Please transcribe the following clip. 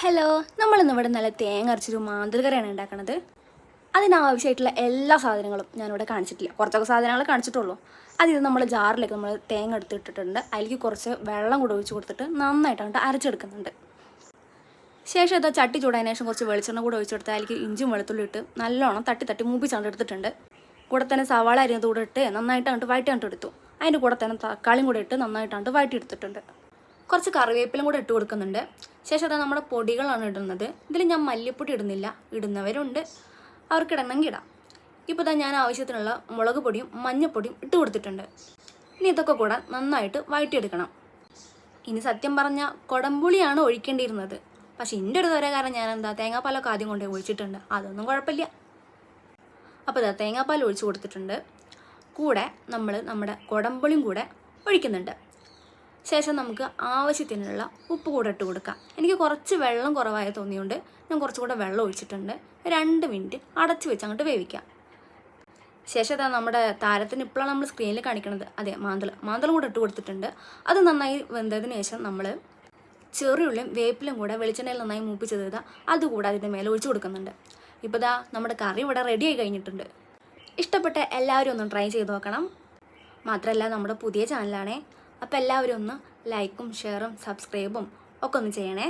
Hello നമ്മളിന്ന് ഇവിടെ നല്ല തേങ്ങ അരച്ചൊരു മാന്ത്രികരയാണ് ഉണ്ടാക്കുന്നത് അതിനാവശ്യമായിട്ടുള്ള എല്ലാ സാധനങ്ങളും ഞാനിവിടെ കാണിച്ചിട്ടില്ല. കുറച്ചൊക്കെ സാധനങ്ങൾ കാണിച്ചിട്ടുള്ളൂ. അതിന് നമ്മൾ ജാറിലേക്ക് നമ്മൾ തേങ്ങ എടുത്തിട്ടിട്ടുണ്ട്. അതിലേക്ക് കുറച്ച് വെള്ളം കൂടെ ഒഴിച്ച് കൊടുത്തിട്ട് നന്നായിട്ട് അങ്ങോട്ട് അരച്ചെടുക്കുന്നുണ്ട്. ശേഷം ഇതാ ചട്ടി ചൂടായതിനു ശേഷം കുറച്ച് വെളിച്ചെണ്ണ കൂടെ ഒഴിച്ചെടുത്ത് അതിലേക്ക് ഇഞ്ചും വെളുത്തുള്ളി ഇട്ട് നല്ലോണം തട്ടി തട്ടി മൂപ്പിച്ചാണ്ട് എടുത്തിട്ടുണ്ട്. കൂടെ തന്നെ സവാള അരിഞ്ഞത് കൂടെ ഇട്ട് നന്നായിട്ട് അങ്ങോട്ട് വഴറ്റി അങ്ങോട്ട് എടുത്തു. അതിന്റെ കൂടെ തന്നെ തക്കാളിയും കൂടെ ഇട്ട് നന്നായിട്ട് അങ്ങോട്ട് വഴറ്റി എടുത്തിട്ടുണ്ട്. കുറച്ച് കറിവേപ്പിലും കൂടെ ഇട്ട് കൊടുക്കുന്നുണ്ട്. ശേഷം അത് നമ്മുടെ പൊടികളാണ് ഇടുന്നത്. ഇതിൽ ഞാൻ മല്ലിപ്പൊടി ഇടുന്നില്ല. ഇടുന്നവരുണ്ട്. അവർക്ക് ഇടണമെങ്കിൽ ഇടാം. ഇപ്പോൾ ഞാൻ ആവശ്യത്തിനുള്ള മുളക് പൊടിയും മഞ്ഞൾപ്പൊടിയും ഇട്ട് കൊടുത്തിട്ടുണ്ട്. ഇനി ഇതൊക്കെ കൂടെ നന്നായിട്ട് വഴറ്റിയെടുക്കണം. ഇനി സത്യം പറഞ്ഞാൽ കുടംപുളിയാണ് ഒഴിക്കേണ്ടിയിരുന്നത്. പക്ഷേ എന്റെ ഒരു തോര കാരണം ഞാൻ എന്താ തേങ്ങാപ്പാലൊക്കെ ആദ്യം കൊണ്ടുപോയി ഒഴിച്ചിട്ടുണ്ട്. അതൊന്നും കുഴപ്പമില്ല. അപ്പോൾ ഇതാ തേങ്ങാപ്പാൽ ഒഴിച്ച് കൊടുത്തിട്ടുണ്ട്. കൂടെ നമ്മൾ നമ്മുടെ കുടംപുളിയും കൂടെ ഒഴിക്കുന്നുണ്ട്. ശേഷം നമുക്ക് ആവശ്യത്തിനുള്ള ഉപ്പ് കൂടെ ഇട്ട് കൊടുക്കാം. എനിക്ക് കുറച്ച് വെള്ളം കുറവായി തോന്നിയുകൊണ്ട് ഞാൻ കുറച്ചുകൂടെ വെള്ളം ഒഴിച്ചിട്ടുണ്ട്. രണ്ട് മിനിറ്റ് അടച്ചു വെച്ച് അങ്ങോട്ട് വേവിക്കാം. ശേഷം അതാ നമ്മുടെ താരത്തിന് ഇപ്പോഴാണ് നമ്മൾ സ്ക്രീനിൽ കാണിക്കുന്നത് അതെ മാന്തൾ മാന്തളം കൂടെ ഇട്ട് കൊടുത്തിട്ടുണ്ട്. അത് നന്നായി വെന്തതിന് ശേഷം നമ്മൾ ചെറിയുള്ളിയും വേപ്പിലും കൂടെ വെളിച്ചെണ്ണയിൽ നന്നായി മൂപ്പിച്ചത് ഇതാ അതുകൂടെ അതിന്റെ മേലെ ഒഴിച്ചു കൊടുക്കുന്നുണ്ട്. ഇപ്പോൾ ദാ നമ്മുടെ കറി ഇവിടെ റെഡിയായി കഴിഞ്ഞിട്ടുണ്ട്. ഇഷ്ടപ്പെട്ട എല്ലാവരും ഒന്ന് ട്രൈ ചെയ്ത് നോക്കണം. മാത്രമല്ല നമ്മുടെ പുതിയ ചാനലാണേ അപ്പോൾ എല്ലാവരും ഒന്ന് ലൈക്കും ഷെയറും സബ്സ്ക്രൈബും ഒക്കെ ഒന്ന് ചെയ്യണേ.